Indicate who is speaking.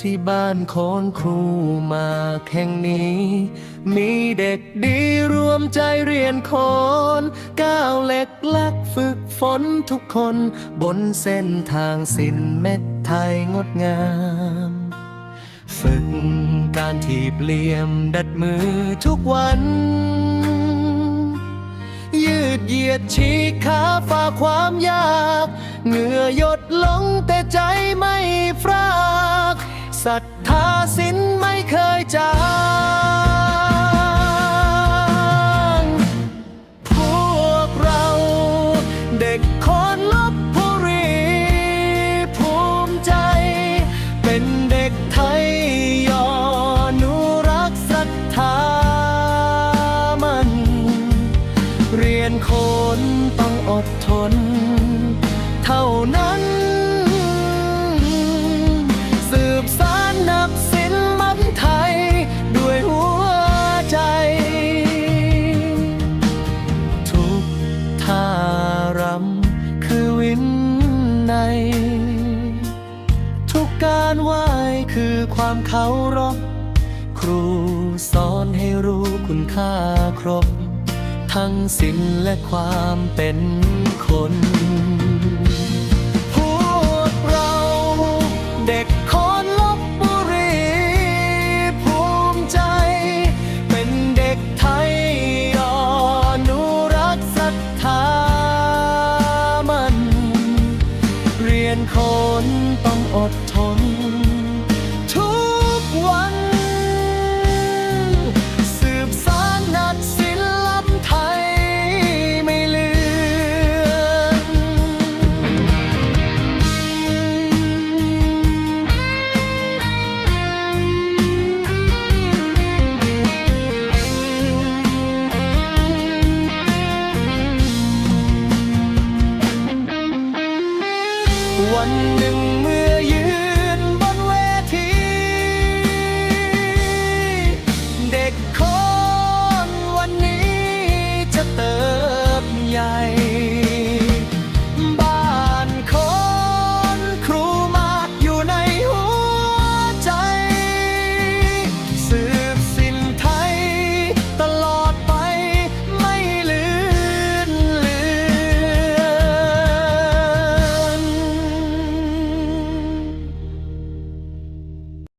Speaker 1: ที่บ้านโคนครูมาแห่งนี้ มีเด็กดีรวมใจเรียนโคนก้าวเล็กลักฝึกฝนทุกคน บนเส้นทางสินเม็ดไทยงดงาม ฝึกการถีบเหลี่ยมดัดมือทุกวัน ยืดเหยียดฉีกขาฝ่าความยาก เหงื่อหยดลงแต่ใจไม่ฟราก ศรัทธาสินไม่เคยจางพวกเราเด็กคนลบบุรีภูมิใจ เป็นเด็กไทยยอนุรักษ์ศรัทธามัน เรียนคนต้องอดทน เท่านั้น คือวินใน ทุกการไหว้คือความเคารพครูสอนให้รู้คุณค่าครบ ทั้งศีลและความเป็นคน คนต้องอดทน วันหนึ่งเมื่อ